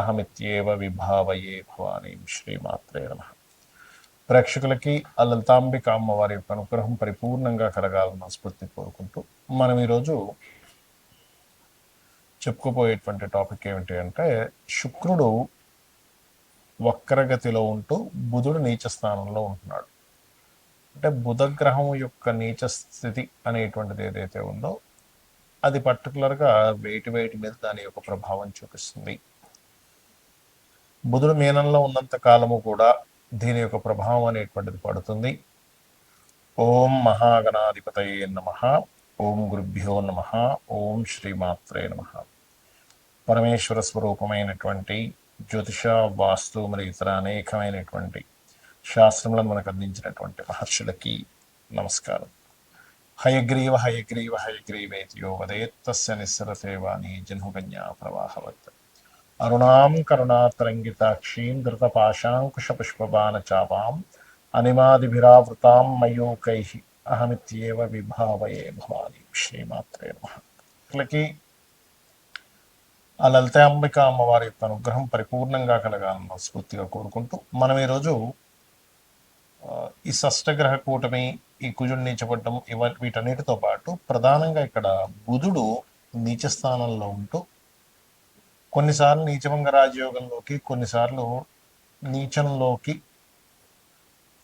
అహమిత్యేవ విభావయే భవానీ శ్రీమాత్రే నమ. ప్రేక్షకులకి ఆ లలితాంబిక అమ్మవారి యొక్క అనుగ్రహం పరిపూర్ణంగా కలగాలని స్ఫూర్తి కోరుకుంటూ మనం ఈరోజు చెప్పుకోబోయేటువంటి టాపిక్ ఏమిటి అంటే శుక్రుడు వక్రగతిలో ఉంటూ బుధుడు నీచ స్థానంలో ఉంటున్నాడు. అంటే బుధగ్రహం యొక్క నీచ స్థితి అనేటువంటిది ఏదైతే ఉందో అది పర్టికులర్గా వేటి వేటి మీద దాని యొక్క ప్రభావం చూపిస్తుంది. బుధుడు మీనంలో ఉన్నంత కాలము కూడా దీని యొక్క ప్రభావం అనేటువంటిది పడుతుంది. ఓం మహాగణాధిపతయే నమ. ఓం గురుభ్యో నమ. ఓం శ్రీమాత్రే నమ. పరమేశ్వర స్వరూపమైనటువంటి జ్యోతిష వాస్తు మరియు ఇతర అనేకమైనటువంటి శాస్త్రములను మనకు అందించినటువంటి మహర్షులకి నమస్కారం. హయగ్రీవ హయగ్రీవ హయగ్రీవేతియో వదేత్తస్య నిస్సరతే వాణి జన్హుగన్యా ప్రవాహవత్. అరుణాం కరుణాతరంగితాక్షీం ధృతపాశాంకుశపుష్పబాణచాపాం అనిమాదిభిరావృతాం మయూకై అహమిత్యేవ విభావయే భవాని శ్రీమాత్రే నమకి ఆ లలితాంబిక అమ్మవారి యొక్క అనుగ్రహం పరిపూర్ణంగా కలగాలని స్ఫూర్తిగా కోరుకుంటూ మనం ఈరోజు ఈ షష్టగ్రహ కూటమి ఈ కుజుడు నీచపడ్డం ఇవ వీటన్నిటితో పాటు ప్రధానంగా ఇక్కడ బుధుడు నీచ స్థానంలో ఉంటూ కొన్నిసార్లు నీచభంగ రాజయోగంలోకి కొన్నిసార్లు నీచంలోకి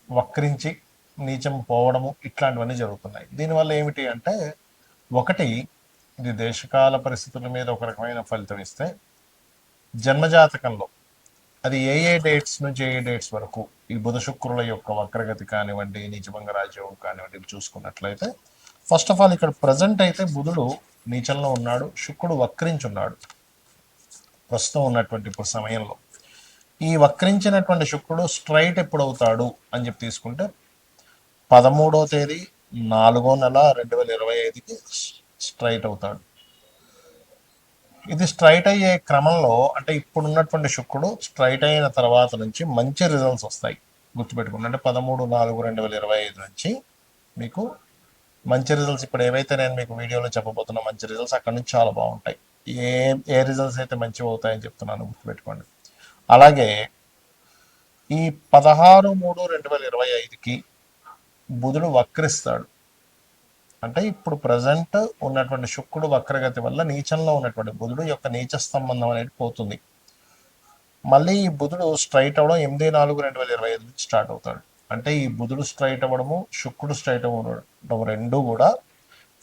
వక్రించి నీచం పోవడము ఇట్లాంటివన్నీ జరుగుతున్నాయి. దీనివల్ల ఏమిటి అంటే ఒకటి ఇది దేశకాల పరిస్థితుల మీద ఒక రకమైన ఫలితం ఇస్తే జన్మజాతకంలో అది ఏ ఏ డేట్స్ నుంచి ఏ ఏ డేట్స్ వరకు ఈ బుధ శుక్రుల యొక్క వక్రగతి కానివ్వండి నీచభంగ రాజ్యోగం కానివ్వండి చూసుకున్నట్లయితే ఫస్ట్ ఆఫ్ ఆల్ ఇక్కడ ప్రజెంట్ అయితే బుధుడు నీచంలో ఉన్నాడు శుక్రుడు వక్రించున్నాడు. ప్రస్తుతం ఉన్నటువంటి ఇప్పుడు సమయంలో. ఈ వక్రించినటువంటి శుక్రుడు స్ట్రైట్ ఎప్పుడు అవుతాడు అని చెప్పి తీసుకుంటే పదమూడో తేదీ నాలుగో నెల రెండు వేల ఇరవై ఐదుకి స్ట్రైట్ అవుతాడు. ఇది స్ట్రైట్ అయ్యే క్రమంలో అంటే ఇప్పుడు ఉన్నటువంటి శుక్రుడు స్ట్రైట్ అయిన తర్వాత నుంచి మంచి రిజల్ట్స్ వస్తాయి. గుర్తుపెట్టుకోండి అంటే పదమూడు నాలుగు రెండు వేల ఇరవై ఐదు నుంచి మీకు మంచి రిజల్ట్స్ ఇప్పుడు ఏవైతే నేను మీకు వీడియోలో చెప్పబోతున్నా మంచి రిజల్ట్స్ అక్కడ నుంచి చాలా బాగుంటాయి. ఏ ఏ రిజల్ట్స్ అయితే మంచివి అవుతాయని చెప్తున్నాను గుర్తుపెట్టుకోండి. అలాగే ఈ పదహారు మూడు రెండు వేల ఇరవై ఐదుకి బుధుడు వక్రిస్తాడు. అంటే ఇప్పుడు ప్రజెంట్ ఉన్నటువంటి శుక్రుడు వక్రగతి వల్ల నీచంలో ఉన్నటువంటి బుధుడు యొక్క నీచ సంబంధం అనేది పోతుంది. మళ్ళీ ఈ బుధుడు స్ట్రైట్ అవ్వడం ఎనిమిది నాలుగు రెండు వేల ఇరవై ఐదు నుంచి స్టార్ట్ అవుతాడు. అంటే ఈ బుధుడు స్ట్రైట్ అవ్వడము శుక్రుడు స్ట్రైట్ అవ్వడం రెండు కూడా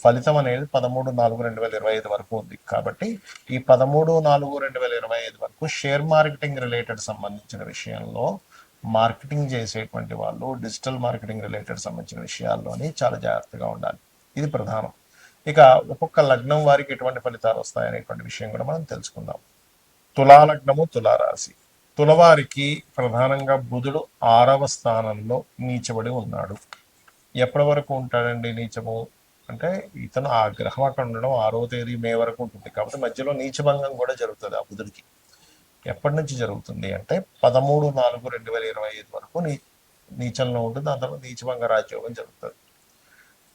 ఫలితం అనేది పదమూడు నాలుగు రెండు వేల ఇరవై ఐదు వరకు ఉంది. కాబట్టి ఈ పదమూడు నాలుగు రెండు వేల ఇరవై ఐదు వరకు షేర్ మార్కెటింగ్ రిలేటెడ్ సంబంధించిన విషయంలో మార్కెటింగ్ చేసేటువంటి వాళ్ళు డిజిటల్ మార్కెటింగ్ రిలేటెడ్ సంబంధించిన విషయాల్లోని చాలా జాగ్రత్తగా ఉండాలి. ఇది ప్రధానం. ఇక ఒక్కొక్క లగ్నం వారికి ఎటువంటి ఫలితాలు వస్తాయనేటువంటి విషయం కూడా మనం తెలుసుకుందాం. తులా లగ్నము తులారాశి తులవారికి ప్రధానంగా బుధుడు ఆరవ స్థానంలో నీచబడి ఉన్నాడు. ఎప్పటి వరకు ఉంటాడండి నీచము? అంటే ఇతను ఆ గ్రహం అక్కడ ఉండడం ఆరో తేదీ మే వరకు ఉంటుంది. కాబట్టి మధ్యలో నీచభంగం కూడా జరుగుతుంది ఆ బుధుడికి. ఎప్పటి నుంచి జరుగుతుంది అంటే పదమూడు నాలుగు రెండు వేల ఇరవై ఐదు వరకు నీ నీచంలో ఉంటుంది దాని తర్వాత నీచభంగ రాజ్యోగం జరుగుతుంది.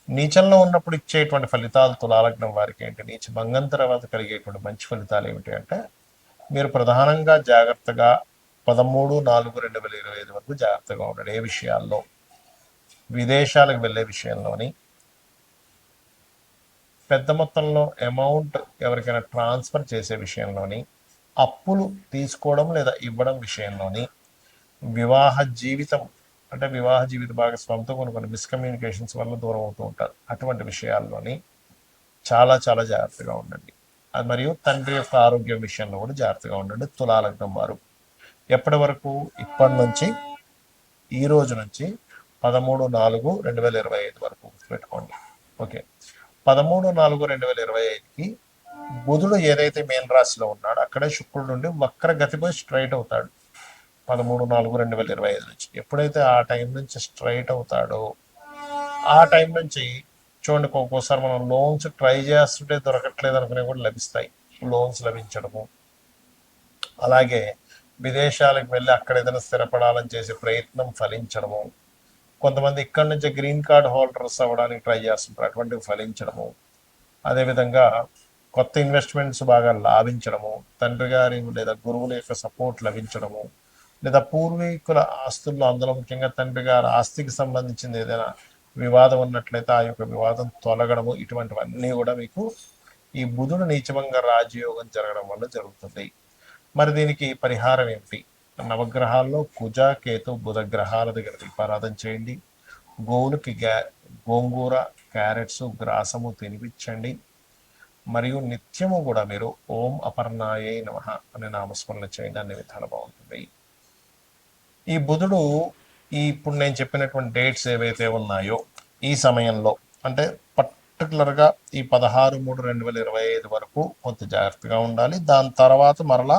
నీచంలో ఉన్నప్పుడు ఇచ్చేటువంటి ఫలితాలు తులాలగ్నం వారికి ఏంటి? నీచభంగం తర్వాత కలిగేటువంటి మంచి ఫలితాలు ఏమిటి అంటే మీరు ప్రధానంగా జాగ్రత్తగా పదమూడు నాలుగు రెండు వేల ఇరవై ఐదు వరకు జాగ్రత్తగా ఉండండి ఏ విషయాల్లో? విదేశాలకు వెళ్ళే విషయంలోని పెద్ద మొత్తంలో అమౌంట్ ఎవరికైనా ట్రాన్స్ఫర్ చేసే విషయంలోని అప్పులు తీసుకోవడం లేదా ఇవ్వడం విషయంలోని వివాహ జీవితం అంటే వివాహ జీవిత భాగస్వామితో కొన్ని కొన్ని మిస్కమ్యూనికేషన్స్ వల్ల దూరం అవుతూ ఉంటారు. అటువంటి విషయాల్లోని చాలా చాలా జాగ్రత్తగా ఉండండి. అది మరియు తండ్రి యొక్క ఆరోగ్యం విషయంలో కూడా జాగ్రత్తగా ఉండండి. తులాలగ్నం వారు. ఎప్పటి వరకు? ఇప్పటి నుంచి ఈ రోజు నుంచి పదమూడు నాలుగు రెండు వేల ఇరవై ఐదు వరకు పెట్టుకోండి ఓకే. పదమూడు నాలుగు రెండు వేల ఇరవై ఐదుకి బుధుడు ఏదైతే మేన్ రాశిలో ఉన్నాడో అక్కడే శుక్రుడు నుండి వక్ర గతిపై స్ట్రైట్ అవుతాడు. పదమూడు నాలుగు రెండు వేల ఇరవై ఐదు నుంచి. ఎప్పుడైతే ఆ టైం నుంచి స్ట్రైట్ అవుతాడో ఆ టైం నుంచి చూడండి ఒక్కోసారి మనం లోన్స్ ట్రై చేస్తుంటే దొరకట్లేదు అనుకునేవి కూడా లభిస్తాయి. లోన్స్ లభించడము. అలాగే విదేశాలకు వెళ్ళి అక్కడ ఏదైనా స్థిరపడాలని చేసే ప్రయత్నం ఫలించడము. కొంతమంది ఇక్కడ నుంచి గ్రీన్ కార్డ్ హోల్డర్స్ అవ్వడానికి ట్రై చేస్తుంటారు. అటువంటివి ఫలించడము. అదేవిధంగా కొత్త ఇన్వెస్ట్మెంట్స్ బాగా లాభించడము. తండ్రి గారి లేదా గురువుల యొక్క సపోర్ట్ లభించడము. లేదా పూర్వీకుల ఆస్తుల్లో అందులో ముఖ్యంగా తండ్రి గారి ఆస్తికి సంబంధించింది ఏదైనా వివాదం ఉన్నట్లయితే ఆ యొక్క వివాదం తొలగడము. ఇటువంటివన్నీ కూడా మీకు ఈ బుధుడు నీచమంగా రాజయోగం జరగడం వల్ల జరుగుతుంది. మరి దీనికి పరిహారం ఏమిటి? నవగ్రహాల్లో కుజ కేతు బుధ గ్రహాల దగ్గర దీపారాధన చేయండి. గోవులకి గా గోంగూర క్యారెట్స్ గ్రాసము తినిపించండి. మరియు నిత్యము కూడా మీరు ఓం అపర్ణాయే నమ అనే నామస్మరణ చేయండి. అనే విధానం బాగుంటుంది. ఈ బుధుడు ఈ ఇప్పుడు నేను చెప్పినటువంటి డేట్స్ ఏవైతే ఉన్నాయో ఈ సమయంలో అంటే పర్టికులర్గా ఈ పదహారు మూడు రెండు వేల ఇరవై ఐదు వరకు కొంత జాగ్రత్తగా ఉండాలి. దాని తర్వాత మరలా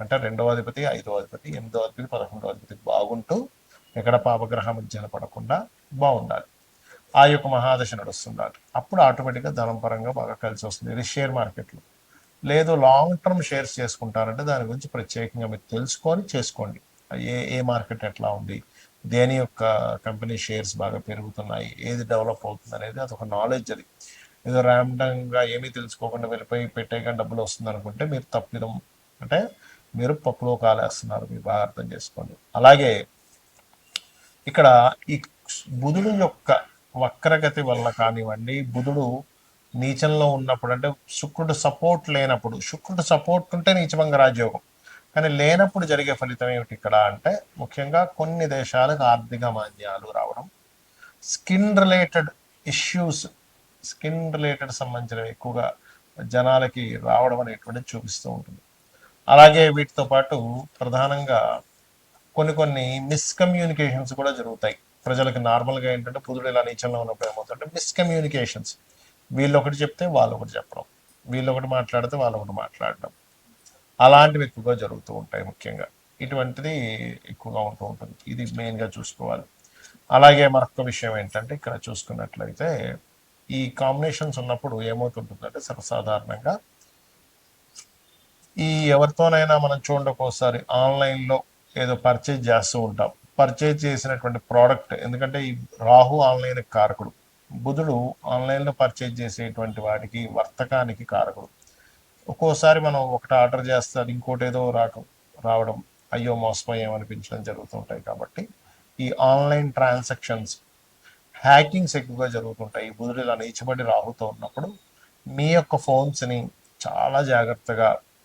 అంటే రెండవ అధిపతి ఐదవ అధిపతి ఎనిమిదవ అధిపతి పదకొండవ అధిపతి బాగుంటూ ఎక్కడ పాపగ్రహం మధ్యన పడకుండా బాగుండాలి. ఆ యొక్క మహాదశ నడుస్తుండాలి అప్పుడు ఆటోమేటిక్గా ధనం పరంగా బాగా కలిసి వస్తుంది. ఇది షేర్ మార్కెట్లో. లేదు లాంగ్ టర్మ్ షేర్స్ చేసుకుంటారంటే దాని గురించి ప్రత్యేకంగా మీరు తెలుసుకొని చేసుకోండి. ఏ ఏ మార్కెట్ ఎట్లా ఉంది? దేని యొక్క కంపెనీ షేర్స్ బాగా పెరుగుతున్నాయి? ఏది డెవలప్ అవుతుంది అనేది అదొక నాలెడ్జ్ అది. ఏదో ర్యాండంగా ఏమీ తెలుసుకోకుండా వెళ్ళిపోయి పెట్టేగా డబ్బులు వస్తుంది అనుకుంటే మీరు తప్పిదం. అంటే మీరు పప్పులో కాలేస్తున్నారు మీరు బాగా అర్థం చేసుకోండి. అలాగే ఇక్కడ ఈ బుధుడు యొక్క వక్రగతి వల్ల కానివ్వండి బుధుడు నీచంలో ఉన్నప్పుడు అంటే శుక్రుడు సపోర్ట్ లేనప్పుడు శుక్రుడు సపోర్ట్ ఉంటే నీచమంగ రాజ్యోగం. కానీ లేనప్పుడు జరిగే ఫలితం ఏమిటి ఇక్కడ అంటే ముఖ్యంగా కొన్ని దేశాలకు ఆర్థిక మాంద్యాలు రావడం. Skin related issues skin related సంబంధించినవి ఎక్కువగా జనాలకి రావడం అనేటువంటిది చూపిస్తూ ఉంటుంది. అలాగే వీటితో పాటు ప్రధానంగా కొన్ని కొన్ని మిస్కమ్యూనికేషన్స్ కూడా జరుగుతాయి. ప్రజలకు నార్మల్గా ఏంటంటే పుదుడు ఇలా నీచంలో ఉన్నప్పుడు ఏమవుతుంటే మిస్కమ్యూనికేషన్స్ వీళ్ళు ఒకటి చెప్తే వాళ్ళు ఒకటి చెప్పడం. వీళ్ళు ఒకటి మాట్లాడితే వాళ్ళు ఒకటి మాట్లాడడం. అలాంటివి ఎక్కువగా జరుగుతూ ఉంటాయి ముఖ్యంగా. ఇటువంటిది ఎక్కువగా ఉంటూ ఉంటుంది. ఇది మెయిన్గా చూసుకోవాలి. అలాగే మరొక విషయం ఏంటంటే ఇక్కడ చూసుకున్నట్లయితే ఈ కాంబినేషన్స్ ఉన్నప్పుడు ఏమవుతుంటుందంటే సర్వసాధారణంగా ఈ ఎవరితోనైనా మనం చూడండి ఒక్కోసారి ఆన్లైన్లో ఏదో పర్చేజ్ చేస్తూ ఉంటాం. పర్చేజ్ చేసినటువంటి ప్రోడక్ట్ ఎందుకంటే ఈ రాహు ఆన్లైన్ కారకుడు. బుధుడు ఆన్లైన్లో పర్చేజ్ చేసేటువంటి వాటికి వర్తకానికి కారకుడు. ఒక్కోసారి మనం ఒకటి ఆర్డర్ చేస్తారు ఇంకోటి ఏదో రాక రావడం అయ్యో మోసపోయాం అనిపించడం జరుగుతుంటాయి కాబట్టి ఈ ఆన్లైన్ ట్రాన్సాక్షన్స్ హ్యాకింగ్స్ ఎక్కువగా జరుగుతుంటాయి. బుధుడు ఇలా నీచబడి రాహుతో ఉన్నప్పుడు మీ యొక్క ఫోన్స్ని చాలా జాగ్రత్తగా